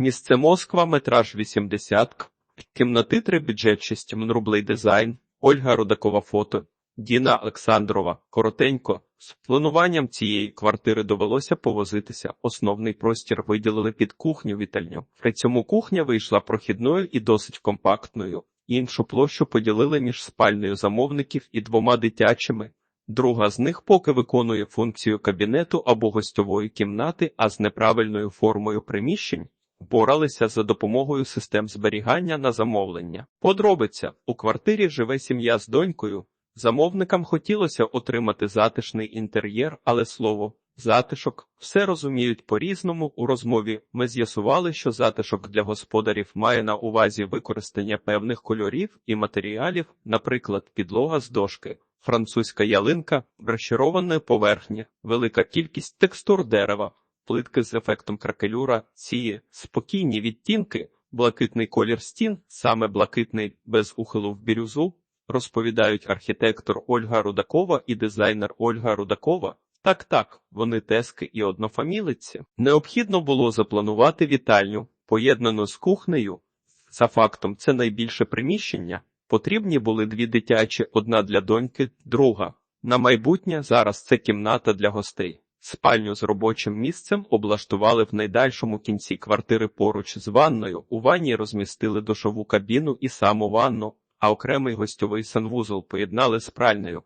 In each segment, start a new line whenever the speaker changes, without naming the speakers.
Місце Москва, метраж 80 к. Кімнатитри, бюджет 6 мн рублей дизайн. Ольга Рудакова фото. Діна Олександрова. Коротенько. З плануванням цієї квартири довелося повозитися. Основний простір виділили під кухню-вітальню. При цьому кухня вийшла прохідною і досить компактною. Іншу площу поділили між спальнею замовників і двома дитячими. Друга з них поки виконує функцію кабінету або гостьової кімнати, а з неправильною формою приміщень боралися за допомогою систем зберігання на замовлення. Подробиця у квартирі живе сім'я з донькою. Замовникам хотілося отримати затишний інтер'єр, але слово затишок все розуміють по-різному. У розмові ми з'ясували, що затишок для господарів має на увазі використання певних кольорів і матеріалів, наприклад, підлога з дошки, французька ялинка, розчарованої поверхні, велика кількість текстур дерева, плитки з ефектом кракелюра, ці спокійні відтінки, блакитний колір стін, саме блакитний без ухилу в бірюзу, розповідають архітектор Ольга Рудакова і дизайнер Ольга Рудакова. Так, так, вони тески і однофамілиці. Необхідно було запланувати вітальню, поєднану з кухнею. За фактом, це найбільше приміщення. Потрібні були дві дитячі, одна для доньки, друга. На майбутнє зараз це кімната для гостей. Спальню з робочим місцем облаштували в найдальшому кінці квартири поруч з ванною. У ванні розмістили душову кабіну і саму ванну, а окремий гостьовий санвузол поєднали з пральнею.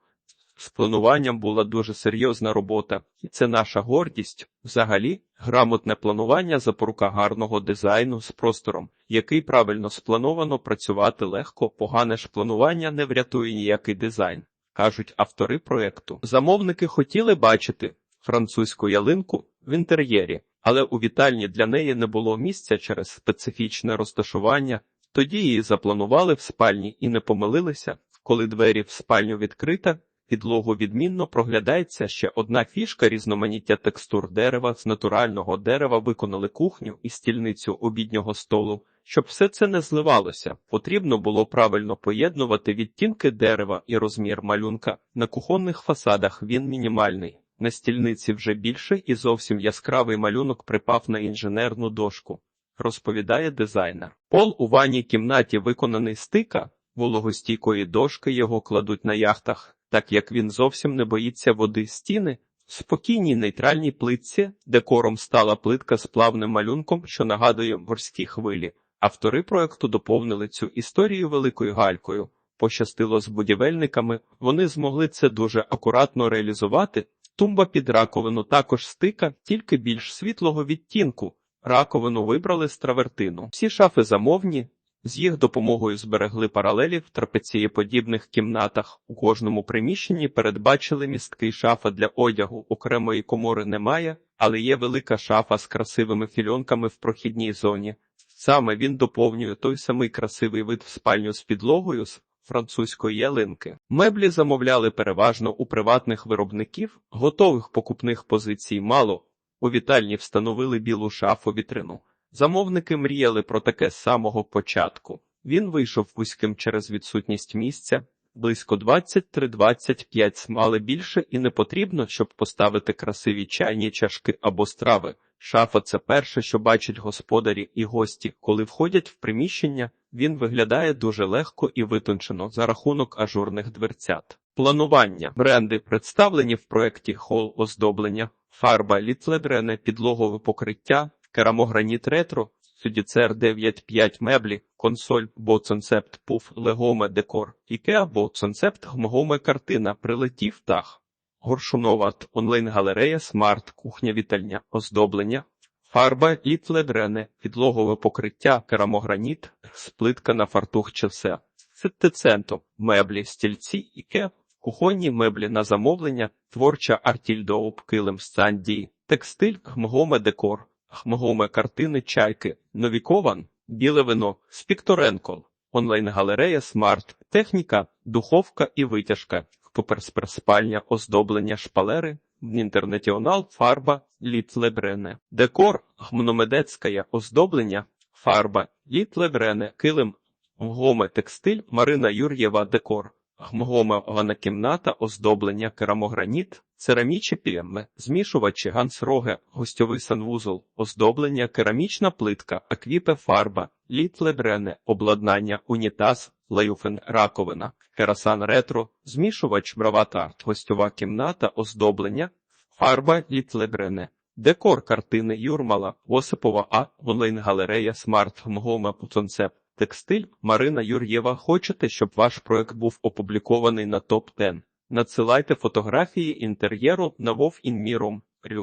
З плануванням була дуже серйозна робота, і це наша гордість. Взагалі, грамотне планування запорука гарного дизайну з простором, який правильно сплановано працювати легко, погане ж планування не врятує ніякий дизайн, кажуть автори проекту. Замовники хотіли бачити французьку ялинку в інтер'єрі, але у вітальні для неї не було місця через специфічне розташування. Тоді її запланували в спальні і не помилилися, коли двері в спальню відкрита. Підлогу відмінно проглядається ще одна фішка різноманіття текстур дерева з натурального дерева виконали кухню і стільницю обіднього столу. Щоб все це не зливалося, потрібно було правильно поєднувати відтінки дерева і розмір малюнка. На кухонних фасадах він мінімальний. На стільниці вже більше і зовсім яскравий малюнок припав на інженерну дошку, розповідає дизайнер. Пол у ванній кімнаті виконаний стика, вологостійкої дошки його кладуть на яхтах, так як він зовсім не боїться води стіни. Спокійній нейтральній плитці декором стала плитка з плавним малюнком, що нагадує морські хвилі. Автори проекту доповнили цю історію великою галькою. Пощастило з будівельниками, вони змогли це дуже акуратно реалізувати. Тумба під раковину також стика, тільки більш світлого відтінку. Раковину вибрали з травертину. Всі шафи замовні, з їх допомогою зберегли паралелі в трапецієподібних кімнатах. У кожному приміщенні передбачили містки шафа для одягу. Окремої комори немає, але є велика шафа з красивими фільонками в прохідній зоні. Саме він доповнює той самий красивий вид в спальню з підлогою з французької ялинки. Меблі замовляли переважно у приватних виробників, готових покупних позицій мало. У вітальні встановили білу шафу вітрину. Замовники мріяли про таке з самого початку. Він вийшов вузьким через відсутність місця. Близько 23-25 смали більше і не потрібно, щоб поставити красиві чайні чашки або страви. Шафа це перше, що бачать господарі і гості, коли входять в приміщення. Він виглядає дуже легко і витончено за рахунок ажурних дверцят. Планування бренди представлені в проєкті хол оздоблення, фарба літледрене, підлогове покриття, керамограніт ретро, Судіцер 9.5 меблі, консоль, боцонцепт, пуф, легоме декор, ікеа, боцонцепт, гмогоме картина, прилетів птах. Горшунова онлайн-галерея, смарт, кухня вітальня, оздоблення, фарба, літледрене, підлогове покриття, керамограніт, сплитка на фартух чи все. Сеттеценто, меблі, стільці, іке, кухонні меблі на замовлення, творча артільдоуп, килим з Сандії, текстиль, гмогоме декор, гмогоме картини, чайки, новікован, біле вино, Спікторенко, онлайн-галерея, смарт, техніка, духовка і витяжка, поперспальня, оздоблення, шпалери, інтернетіонал, фарба, літлебрене, декор, гмномедецька, оздоблення, фарба, літлебрене, килим, гоме текстиль, Марина Юр'єва, декор, гмгомована кімната, оздоблення, керамограніт, Церамічі піємми, змішувачі, гансроги, гостьовий санвузол, оздоблення, керамічна плитка, аквіпе фарба, літле брене, обладнання, унітаз, лаюфен, раковина, керасан ретро, змішувач, бравата, гостьова кімната, оздоблення, фарба, літле брене. Декор картини Юрмала, Осипова А, онлайн-галерея Смарт Мгома Концепт. Текстиль Марина Юр'єва. Хочете, щоб ваш проект був опублікований на топ 10 Надсилайте фотографії інтер'єру на Вов Інміром. Рю.